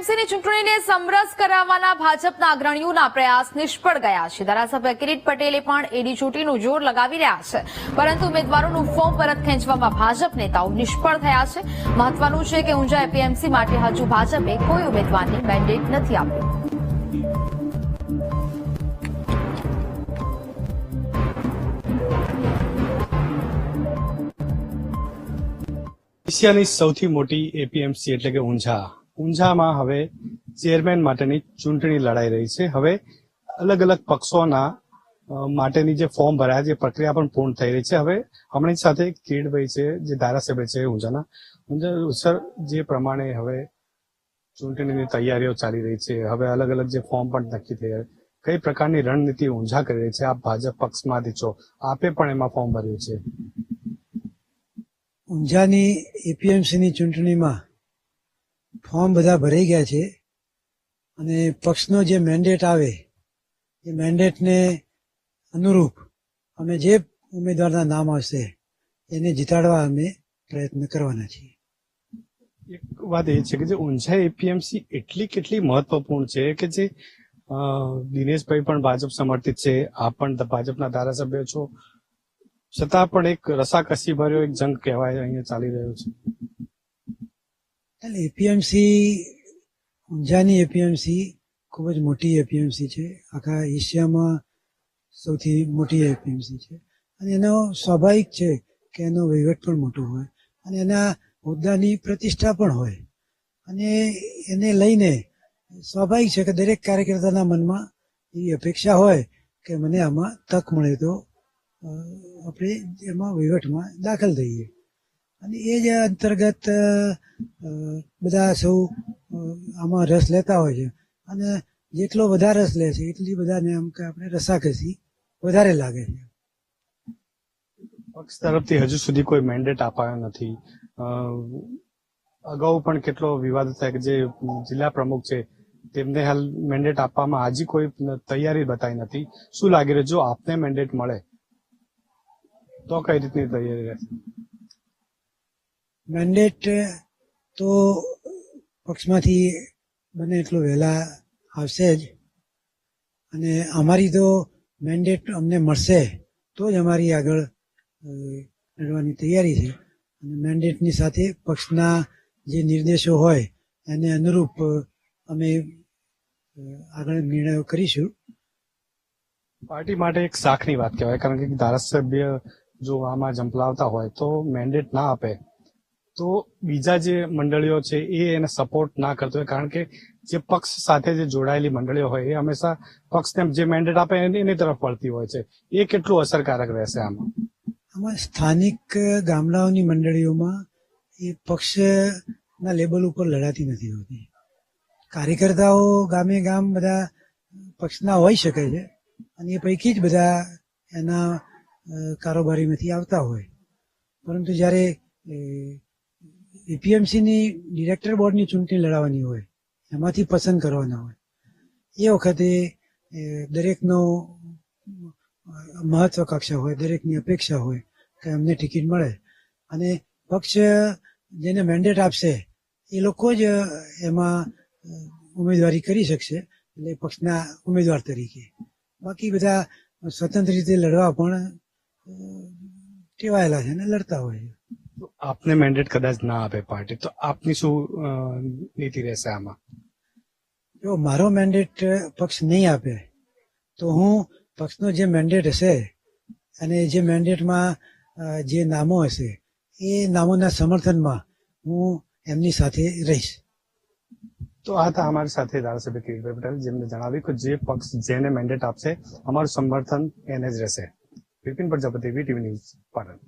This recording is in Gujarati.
એપીએમસીની ચૂંટણીને સમરસ કરાવવાના ભાજપના અગ્રણીઓના પ્રયાસ નિષ્ફળ ગયા છે. ધારાસભ્ય કિરીટ પટેલે પણ એડી ચૂંટણીનું જોર લગાવી રહ્યા છે. પરંતુ ઉમેદવારોનું ફોર્મ પરત ખેંચવામાં ભાજપ નેતાઓ નિષ્ફળ થયા છે. મહત્વનું છે કે ઊંઝા એપીએમસી માટે હજુ ભાજપે કોઈ ઉમેદવારને મેન્ડેટ નથી આપ્યું. એશિયાની સૌથી મોટી એપીએમસી એટલે કે ઊંઝા. ઊંઝામાં હવે ચેરમેન માટેની ચૂંટણી લડાઈ રહી છે. હવે અલગ અલગ પક્ષોના માટેની જે ફોર્મ ભરાયા છે પ્રક્રિયા પણ પૂર્ણ થઈ રહી છે. હવે હમણાં સાથે કિરીટભાઈ છે, જે ધારાસભ્ય છે ઊંઝાના. ઊંઝા, સર, જે પ્રમાણે હવે ચૂંટણીની તૈયારીઓ ચાલી રહી છે, હવે અલગ અલગ જે ફોર્મ પણ નક્કી થઈ રહ્યા કઈ પ્રકારની રણનીતિ ઊંઝા કરી રહી છે, આપ ભાજપ પક્ષમાંથી છો, આપે પણ એમાં ફોર્મ ભર્યું છે? ઊંઝાની એપીએમસીની ચૂંટણીમાં ફોર્મ બધા ભરાઈ ગયા છે. અને પક્ષનો જે મેન્ડેટ આવે, એ મેન્ડેટને અનુરૂપ અમે જે ઉમેદવારના નામ આવશે, એને જીતાડવા અમે પ્રયત્ન કરવાના છીએ. એક વાત એ છે કે જે ઊંઝા એપીએમસી એટલી કેટલી મહત્વપૂર્ણ છે કે જે દિનેશભાઈ પણ ભાજપ સમર્થિત છે, આપ પણ ભાજપના ધારાસભ્ય છો. છતાં પણ એક રસાકસી ભર્યો એક જંગ કહેવાય, અહીંયા ચાલી રહ્યો છે. એટલે એપીએમસી ઊંઝાની એપીએમસી ખૂબ જ મોટી એપીએમસી છે. આખા એશિયામાં સૌથી મોટી એપીએમસી છે. અને એનો સ્વાભાવિક છે કે એનો વહીવટ પણ મોટો હોય. અને એના હોદ્દાની પ્રતિષ્ઠા પણ હોય. અને એને લઈને સ્વાભાવિક છે કે દરેક કાર્યકર્તાના મનમાં એવી અપેક્ષા હોય કે મને આમાં તક મળે તો આપણે એમાં વહીવટમાં દાખલ થઈએ. અને એ જ અંતર્ગત બધા સૌ આમાં રસ લેતા હોય છે. અને જેટલો વધારે રસ લે છે, એટલી બધાને એમ કે આપણે રસાકસી વધારે લાગે છે. પક્ષ તરફથી હજુ સુધી કોઈ મેન્ડેટ અપાયો નથી. અગાઉ પણ કેટલો વિવાદ થાય કે જે જિલ્લા પ્રમુખ છે, તેમને હાલ મેન્ડેટ આપવામાં હજી કોઈ તૈયારી બતાવી નથી. શું લાગી રહ્યું જો આપને મેન્ડેટ મળે, તો કઈ રીતની તૈયારી રહેશે? મેન્ડેટ તો પક્ષમાંથી બને એટલો વહેલા આવશે જ. અને અમારી તો મેન્ડેટ અમને મળશે તો જ અમારી આગળ લડવાની તૈયારી છે. અને મેન્ડેટની સાથે પક્ષના જે નિર્દેશો હોય એને અનુરૂપ અમે આગળ નિર્ણયો કરીશું. પાર્ટી માટે એક શાખની વાત કહેવાય, કારણ કે ધારાસભ્ય જો આમાં જંપલાવતા હોય તો મેન્ડેટ ના આપે. તો બીજા જે મંડળીઓ છે એ એને સપોર્ટ ના કરતો હોય. કારણ કે જે પક્ષ સાથે જે જોડાયેલી મંડળીઓ હોય એ હંમેશા પક્ષને જે મેન્ડેટ આપે એની તરફ વળતી હોય છે. એ કેટલું અસરકારક રહેશે આમાં? આમાં સ્થાનિક ગામડાઓની મંડળીઓમાં એ પક્ષના લેબલ ઉપર લડાતી નથી હોતી. કાર્યકર્તાઓ ગામે ગામ બધા પક્ષના હોઈ શકે છે અને એ પૈકી જ બધા એના કારોબારીમાંથી આવતા હોય. પરંતુ જ્યારે એપીએમસીની ડિરેક્ટર બોર્ડની ચૂંટણી લડાવવાની હોય, એમાંથી પસંદ કરવાના હોય. એ વખતે દરેકનો મહત્વકાંક્ષા હોય, દરેકની અપેક્ષા હોય કે અમને ટિકિટ મળે. અને પક્ષ જેને મેન્ડેટ આપશે, એ લોકો જ, એમાં, ઉમેદવારી કરી શકશે, એટલે પક્ષના ઉમેદવાર તરીકે. બાકી બધા સ્વતંત્ર રીતે લડવા પણ ટેવાયેલા છે અને લડતા હોય છે. આપને મેન્ડેટ કદાચ ના આપે પાર્ટી તો આપની શું નીતિ રહેશે આમાં? જો મારો મેન્ડેટ પક્ષ નહીં આપે તો હું પક્ષનો જે મેન્ડેટ હશે અને જે મેન્ડેટમાં જે નામો હશે એ નામોના સમર્થનમાં હું એમની સાથે રહીશ. તો આ હતા અમારી સાથે ધારાસભ્ય કિરીટભાઈ પટેલ જેમને જણાવ્યું કે જે પક્ષ જેને મેન્ડેટ આપશે અમારું સમર્થન એને જ રહેશે. Bipin Prajapati VTV news Patan.